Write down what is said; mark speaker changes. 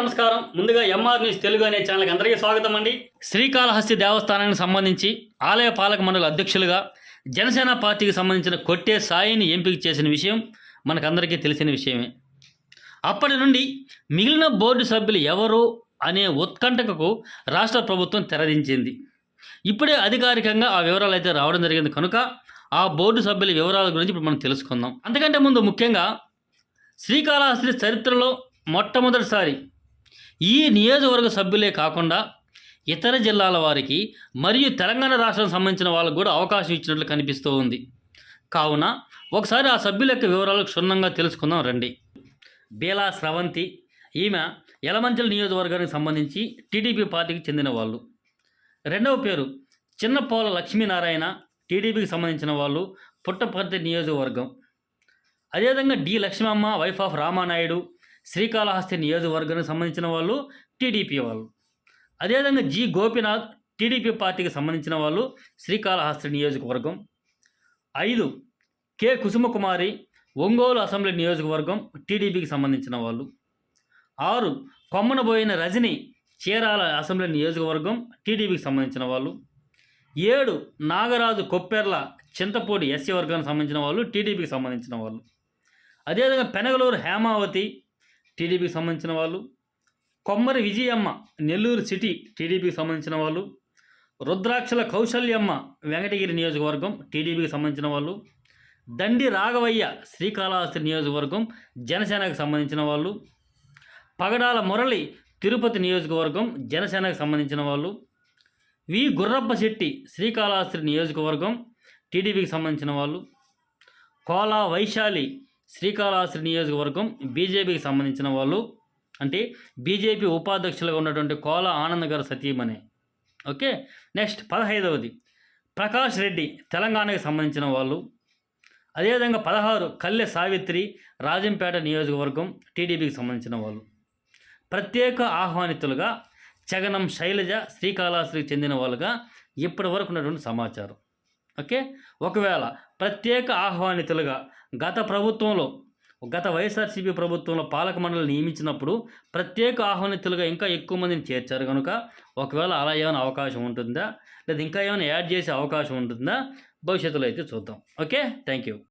Speaker 1: నమస్కారం. ముందుగా MR news Telugu అనే ఛానల్కి అందరికీ స్వాగతం అండి. శ్రీకాళహస్తి దేవస్థానానికి సంబంధించి ఆలయ పాలక మండలి అధ్యక్షులుగా జనసేన పార్టీకి సంబంధించిన కొట్టే సాయిని ఎంపిక చేసిన విషయం మనకందరికీ తెలిసిన విషయమే. అప్పటి నుండి మిగిలిన బోర్డు సభ్యులు ఎవరు అనే ఉత్కంఠకు రాష్ట్ర ప్రభుత్వం తెరదించింది. ఇప్పుడే అధికారికంగా ఆ వివరాలు అయితే రావడం జరిగింది. కనుక ఆ బోర్డు సభ్యుల వివరాల గురించి ఇప్పుడు మనం తెలుసుకుందాం. అంతకంటే ముందు ముఖ్యంగా శ్రీకాళహస్తి చరిత్రలో మొట్టమొదటిసారి ఈ నియోజకవర్గ సభ్యులే కాకుండా ఇతర జిల్లాల వారికి మరియు తెలంగాణ రాష్ట్రానికి సంబంధించిన వాళ్ళకు కూడా అవకాశం ఇచ్చినట్లు కనిపిస్తూ ఉంది. కావున ఒకసారి ఆ సభ్యుల యొక్క వివరాలు క్షుణ్ణంగా తెలుసుకుందాం రండి. బేలా స్రవంతి ఈమె యలమంచల నియోజకవర్గానికి సంబంధించి టీడీపీ పార్టీకి చెందిన వాళ్ళు. రెండవ పేరు చిన్నపోల లక్ష్మీనారాయణ టీడీపీకి సంబంధించిన వాళ్ళు పుట్టపర్తి నియోజకవర్గం. అదేవిధంగా D Lakshmamma wife of Ramanaidu Srikalahasti నియోజకవర్గానికి సంబంధించిన వాళ్ళు టీడీపీ వాళ్ళు. అదేవిధంగా జి. గోపినాథ్ టీడీపీ పార్టీకి సంబంధించిన వాళ్ళు శ్రీకాళహస్తి నియోజకవర్గం. ఐదు కె. కుసుమకుమారి ఒంగోలు అసెంబ్లీ నియోజకవర్గం టీడీపీకి సంబంధించిన వాళ్ళు. ఆరు కొమ్మనబోయిన రజని చీరాల అసెంబ్లీ నియోజకవర్గం టీడీపీకి సంబంధించిన వాళ్ళు. ఏడు నాగరాజు కొప్పెర్ల చింతపూడి ఎస్సీ వర్గానికి సంబంధించిన వాళ్ళు టీడీపీకి సంబంధించిన వాళ్ళు. అదేవిధంగా పెనగలూరు హేమావతి టీడీపీకి సంబంధించిన వాళ్ళు కొమ్మరి విజయమ్మ నెల్లూరు సిటీ టీడీపీకి సంబంధించిన వాళ్ళు రుద్రాక్షల కౌశల్యమ్మ వెంకటగిరి నియోజకవర్గం టీడీపీకి సంబంధించిన వాళ్ళు దండి రాఘవయ్య శ్రీకాళహస్తి నియోజకవర్గం జనసేనకు సంబంధించిన వాళ్ళు పగడాల మురళి తిరుపతి నియోజకవర్గం జనసేనకు సంబంధించిన వాళ్ళు వి. గుర్రప్ప శెట్టి శ్రీకాళహస్తి నియోజకవర్గం టీడీపీకి సంబంధించిన వాళ్ళు కోలా వైశాలి శ్రీకాళహస్తి నియోజకవర్గం బీజేపీకి సంబంధించిన వాళ్ళు అంటే బీజేపీ ఉపాధ్యక్షులుగా ఉన్నటువంటి కోల ఆనంద్ గారు సతీమణి ఓకే? నెక్స్ట్ పదహైదవది. ప్రకాష్ రెడ్డి తెలంగాణకి సంబంధించిన వాళ్ళు. అదేవిధంగా పదహారు కల్లె సావిత్రి రాజంపేట నియోజకవర్గం టీడీపీకి సంబంధించిన వాళ్ళు. ప్రత్యేక ఆహ్వానితులుగా చగనం శైలజ శ్రీకాళహస్తికి చెందిన వాళ్ళుగా ఇప్పటి వరకు ఉన్నటువంటి సమాచారం. ఓకే? ఒకవేళ ప్రత్యేక ఆహ్వానితులుగా గత ప్రభుత్వంలో గత వైఎస్ఆర్సీపీ ప్రభుత్వంలో పాలక మండలి నియమించినప్పుడు ప్రత్యేక ఆహ్వానితులుగా ఇంకా ఎక్కువ మందిని చేర్చారు కనుక ఒకవేళ అలా ఏమైనా అవకాశం ఉంటుందా? లేదా ఇంకా ఏమైనా యాడ్ చేసే అవకాశం ఉంటుందా? భవిష్యత్తులో అయితే చూద్దాం. ఓకే? Thank you